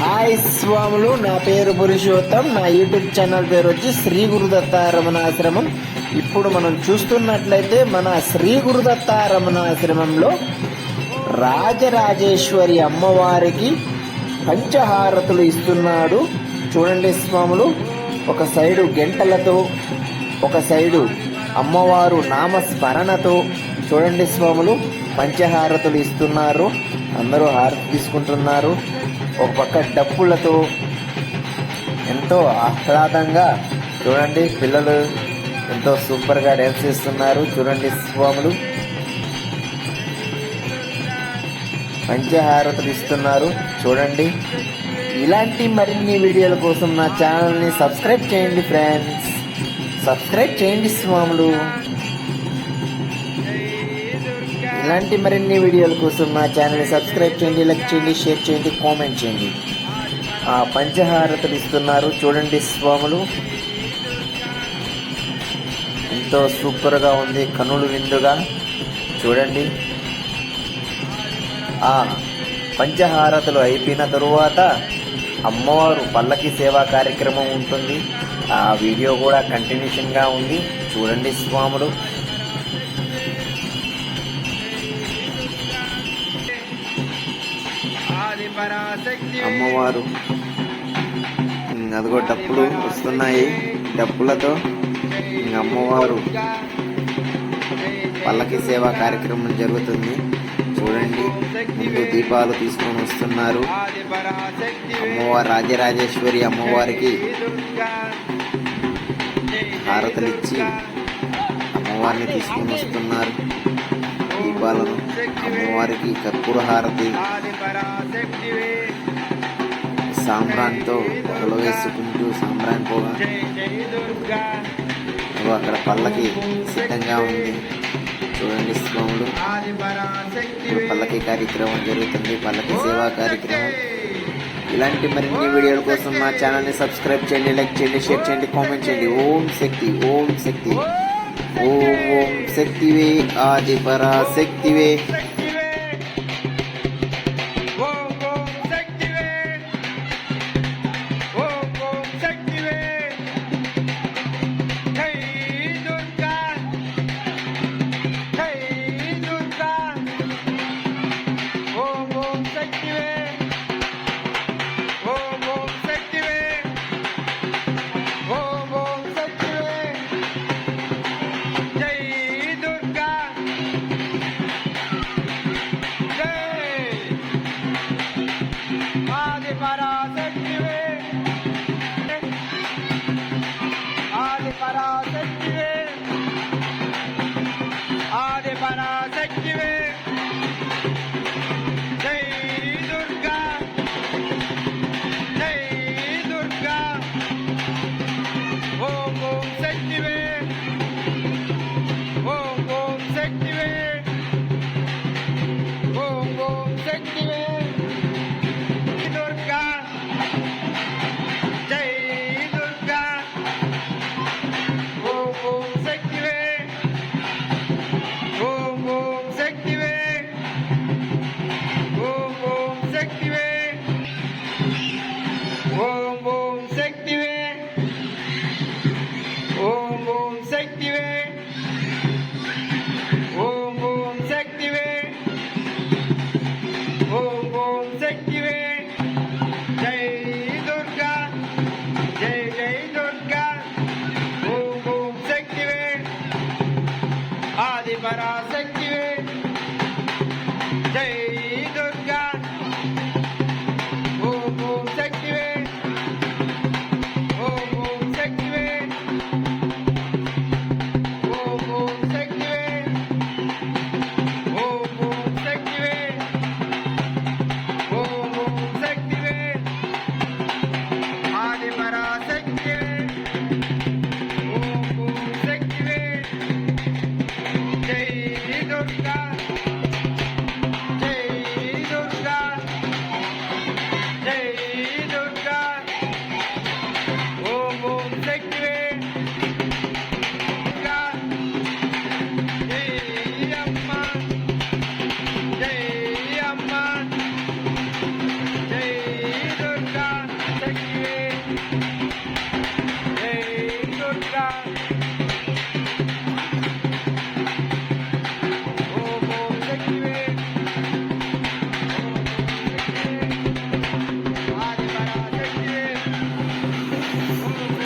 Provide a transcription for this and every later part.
Hi స్వాములు నా పేరు పురుషోత్తం. నా యూట్యూబ్ ఛానల్ పేరు వచ్చి శ్రీ గురుదత్తారమణాశ్రమం ఇప్పుడు మనం చూస్తున్నట్లయితే మన శ్రీ గురుదత్తారమణ ఆశ్రమంలో రాజరాజేశ్వరి అమ్మవారికి పంచహారతులు ఇస్తున్నాడు. చూడండి స్వాములు ఒక సైడు గంటలతో ఒక సైడు అమ్మవారు నామస్మరణతో చూడండి స్వాములు పంచహారతులు ఇస్తున్నారు. అందరూ హారతి తీసుకుంటున్నారు. ఒక పక్క డప్పులతో ఎంతో ఆహ్లాదంగా చూడండి పిల్లలు ఎంతో సూపర్గా డ్యాన్స్ చేస్తున్నారు. చూడండి స్వాములు. పంచహారతులు ఇస్తున్నారు. చూడండి. ఇలాంటి మరిన్ని వీడియోల కోసం నా ఛానల్ని సబ్స్క్రైబ్ చేయండి ఫ్రెండ్స్. సబ్స్క్రైబ్ చేయండి స్వాములు. ఇలాంటి మరిన్ని వీడియోల కోసం నా ఛానల్ని సబ్స్క్రైబ్ చేయండి లైక్ చేయండి షేర్ చేయండి కామెంట్ చేయండి. ఆ పంచహారతలు ఇస్తున్నారు. చూడండి స్వాములు. ఎంతో సూపర్గా ఉంది. కనులు విందుగా చూడండి. ఆ పంచహారతలు అయిపోయిన తరువాత అమ్మవారు పల్లకి సేవా కార్యక్రమం ఉంటుంది. ఆ వీడియో కూడా కంటిన్యూషన్గా ఉంది. చూడండి స్వాములు. అమ్మవారు. అదిగో డప్పులు వస్తున్నాయి. డప్పులతో అమ్మవారు పల్లకి సేవా కార్యక్రమం జరుగుతుంది. చూడండి ముందు దీపాలు తీసుకొని వస్తున్నారు. అమ్మవారు రాజరాజేశ్వరి అమ్మవారికి హారతలిచ్చి అమ్మవారిని తీసుకొని వస్తున్నారు. దీపాలను అమ్మవారికి కర్పూర హారతి సాంబ్రాన్తో పొగలు వేసుకుంటూ సాంబ్రాన్ పొగ. అక్కడ పల్లకి సిద్ధంగా ఉంది. చూడండి స్వాములు పల్లకి కార్యక్రమం జరుగుతుంది. పల్లకి సేవా కార్యక్రమం. ఇలాంటి మరిన్ని వీడియోల కోసం మా ఛానల్ని సబ్స్క్రైబ్ చేయండి లైక్ చేయండి షేర్ చేయండి కామెంట్ చేయండి. ఓం శక్తి ఓం శక్తి. ఓం ఓం శక్తివే ఆది etti be.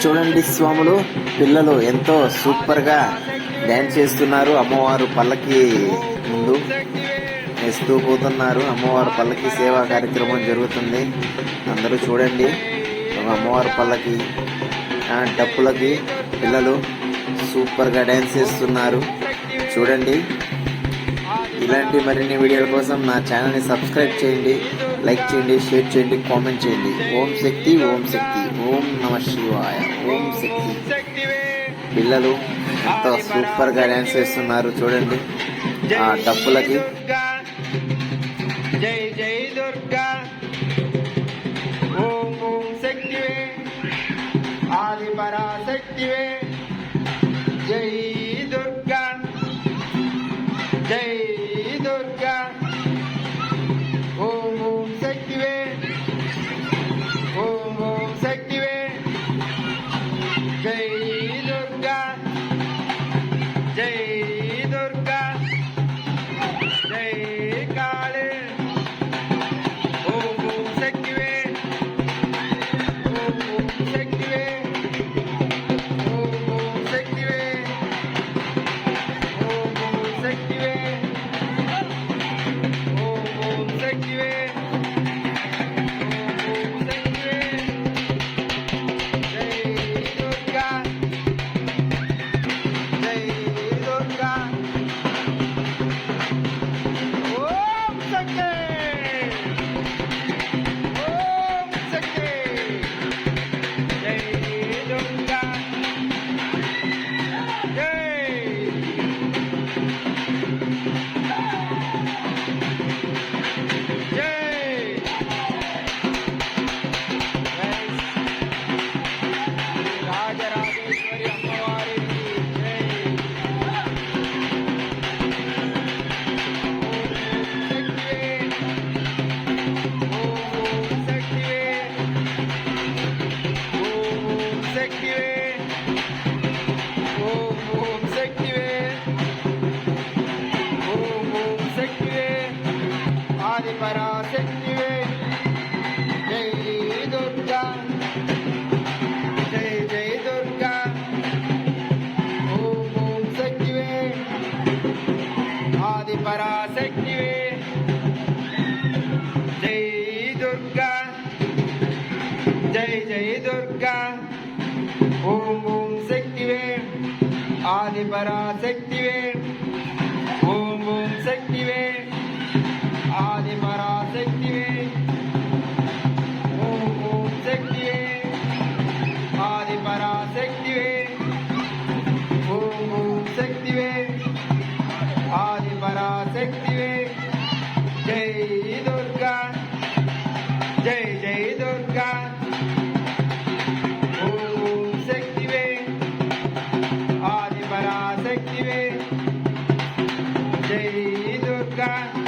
చూడండి స్వాములు పిల్లలు ఎంతో సూపర్గా చేస్తున్నారు. అమ్మవారు పల్లకి ముందు వేస్తూ పోతున్నారు. అమ్మవారు పల్లకి సేవా కార్యక్రమం జరుగుతుంది. అందరూ చూడండి. అమ్మవారు పల్లకి డప్పులకి పిల్లలు సూపర్గా డ్యాన్స్ చేస్తున్నారు. చూడండి. ఇలాంటి మరిన్ని వీడియోల కోసం నా ఛానల్ని సబ్స్క్రైబ్ చేయండి లైక్ చేయండి షేర్ చేయండి కామెంట్ చేయండి. ఓం శక్తి ఓం శక్తి. ఓం నమ శివాయ. ఓం శక్తి. శక్తివే పిల్లలు ఎంతో సూపర్గా డాన్స్ చేస్తున్నారు చూడండి. ఆ డప్పులకి. జై జై దుర్గా. ఓం ఓం శక్తివే ఆది పరాశక్తివే ఓం ఓం శక్తివే ఆది పరాశక్తివే ఓం ఓం శక్తివే ఆది పరాశక్తివే ఓం ఓం శక్తివే ఆది పరాశక్తివే ఓం ఓం శక్తివే జై దుర్గా జై జై దుర్గా